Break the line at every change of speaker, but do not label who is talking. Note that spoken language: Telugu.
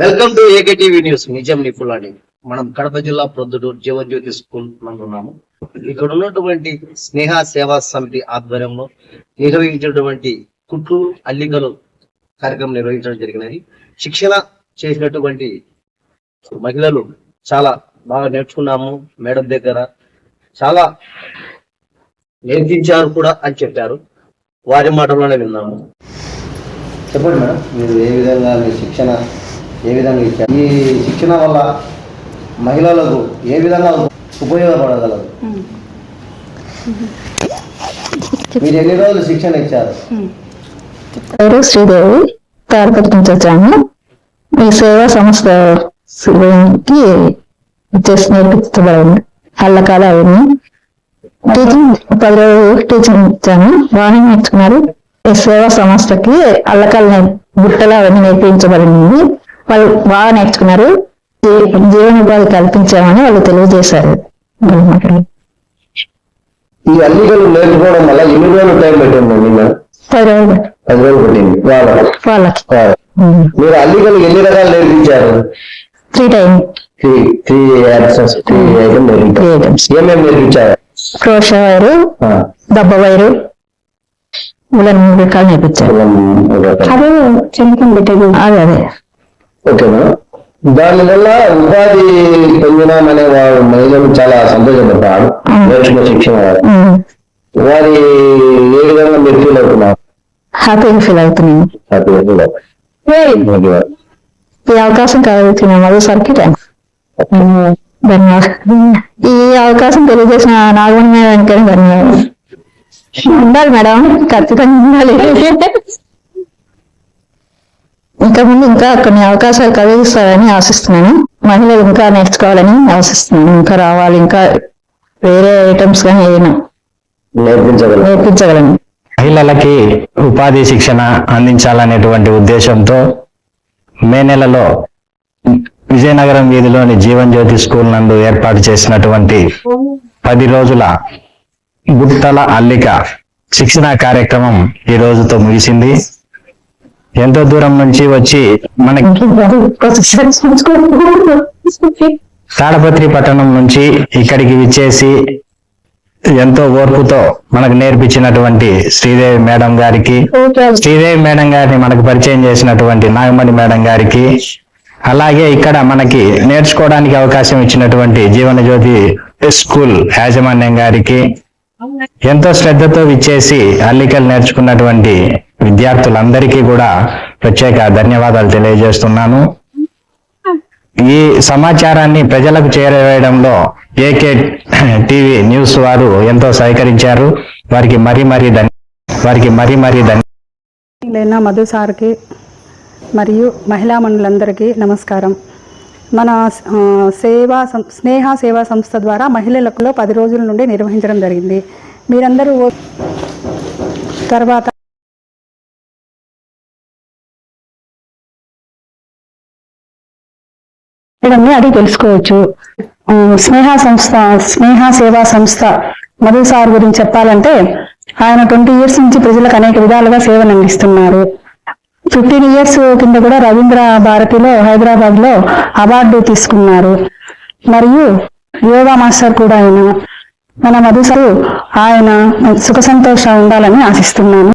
Welcome to A K TV news. నిజం నిపుణులని మనం కడప జిల్లా ప్రొద్దుటూరు జీవజ్యోతి స్కూల్ ఉన్నాము. ఇక్కడ ఉన్నటువంటి స్నేహ సేవా సమితి ఆధ్వర్యంలో నిర్వహించినటువంటి కుట్లు అల్లికలు కార్యక్రమం నిర్వహించడం జరిగినది. శిక్షణ చేసినటువంటి మహిళలు చాలా బాగా నేర్చుకున్నాము మేడం దగ్గర. చాలా నేర్పించారు కూడా అని చెప్పారు. వారి మాటలోనే విన్నాము. చెప్పండి మేడం మీరు ఏ విధంగా మీ శిక్షణ ఏ విధంగా ఇచ్చారు? ఈ శిక్షణ వల్ల మహిళలకు ఏ విధంగా ఉపయోగపడగలదు? మీరు ఎన్ని రోజులు శిక్షణ ఇచ్చారు?
పేరు శ్రీదేవి తారపతి నుంచి వచ్చాము ఈ సేవా సంస్థ కి చేసి నేర్పించబడింది అల్లకాల అవన్నీ టీచింగ్ పది రోజులు టీచింగ్ ఇచ్చాను బాగానే నేర్చుకున్నారు. ఈ సేవా సంస్థకి అల్లకాల గుట్టలు అవన్నీ నేర్పించబడింది. వాళ్ళు బాగా నేర్చుకున్నారు. జీవనోపాధి కల్పించామని వాళ్ళు తెలియజేశారు.
ఈ అల్లికలు నేర్చుకోవడం వల్ల ఎన్ని రోజులు టైం పెట్టింది మీరు
పది రోజులు.
పది రోజులు పెట్టింది.
వాళ్ళకి.
మీరు అల్లికలు ఎన్ని రకాలు నేర్పించారు?
Three time
three three three item
three
నేర్పించారు.
ఐటమ్స్
ఏమేమి నేర్పించారు?
క్రోష వైరు దెబ్బ వైరు ఉలన్ మూడు రకాలు నేర్పించారు. అదే చెందుకుని పెట్టేది. అదే అదే.
ఓకే మేడం దానివల్ల ఉపాధి పొందినామనే వారు మహిళలు చాలా సంతోషపడతారు నేర్చుకున్న శిక్షణ. వారి ఏ విధంగా మీరు ఫీల్ అవుతున్నారు?
హ్యాపీగా ఫీల్ అవుతున్నాను.
హ్యాపీగా ఫీల్ అవుతున్నారు.
ఈ అవకాశం కలిగించిన మరోసారికి ధన్యవాదాలు. ఈ అవకాశం తెలియజేసిన నాగమణి మేడానికి ధన్యవాదాలు. ఉండాలి మేడం ఖచ్చితంగా ఉండాలి. ఇంకా ముందు ఇంకా కొన్ని అవకాశాలు కలిగిస్తారని ఆశిస్తున్నాను. మహిళలు ఇంకా నేర్చుకోవాలని ఆశిస్తున్నాను. ఇంకా రావాలి ఇంకా వేరే ఐటమ్స్ కానీ ఏదైనా నేర్పించగలను.
మహిళలకి ఉపాధి శిక్షణ అందించాలనేటువంటి ఉద్దేశంతో మే నెలలో విజయనగరం వీధిలోని జీవన్ జ్యోతి స్కూల్ నందు ఏర్పాటు చేసినటువంటి పది రోజుల గుట్టల అల్లిక శిక్షణ కార్యక్రమం ఈ రోజుతో ముగిసింది. ఎంతో దూరం నుంచి వచ్చి మనకి తాడపత్రి పట్టణం నుంచి ఇక్కడికి విచ్చేసి ఎంతో ఓర్పుతో మనకు నేర్పించినటువంటి శ్రీదేవి మేడం గారికి శ్రీదేవి మేడం గారిని మనకు పరిచయం చేసినటువంటి నాగమణి మేడం గారికి అలాగే ఇక్కడ మనకి నేర్చుకోవడానికి అవకాశం ఇచ్చినటువంటి జీవన జ్యోతి స్కూల్ యాజమాన్యం గారికి ఎంతో శ్రద్ధతో విచ్చేసి అల్లికలు నేర్చుకున్నటువంటి విద్యార్థులందరికీ కూడా ప్రత్యేక ధన్యవాదాలు తెలియజేస్తున్నాను. ఈ సమాచారాన్ని ప్రజలకు చేరవేయడంలో ఏకే టీవీ న్యూస్ వారు ఎంతో సహకరించారు. వారికి మరీ మరీ ధన్య వారికి మరీ మరీ ధన్య
మధు సార్కి మరియు మహిళా మండలందరికీ నమస్కారం. మన సేవా స్నేహ సేవా సంస్థ ద్వారా మహిళలకు పది రోజుల నుండి నిర్వహించడం జరిగింది. మీరందరూ తర్వాత
ఇవన్నీ అడిగి తెలుసుకోవచ్చు. స్నేహ సంస్థ స్నేహ సేవా సంస్థ మధు సార్ గురించి చెప్పాలంటే ఆయన ట్వంటీ ఇయర్స్ నుంచి ప్రజలకు అనేక విధాలుగా సేవలు అందిస్తున్నారు. ఫిఫ్టీన్ ఇయర్స్ కింద కూడా రవీంద్ర భారతిలో హైదరాబాద్లో అవార్డు తీసుకున్నారు. మరియు యోగా మాస్టర్ కూడా ఆయన. మన మధుసారు ఆయన సుఖ సంతోషం ఉండాలని ఆశిస్తున్నాను.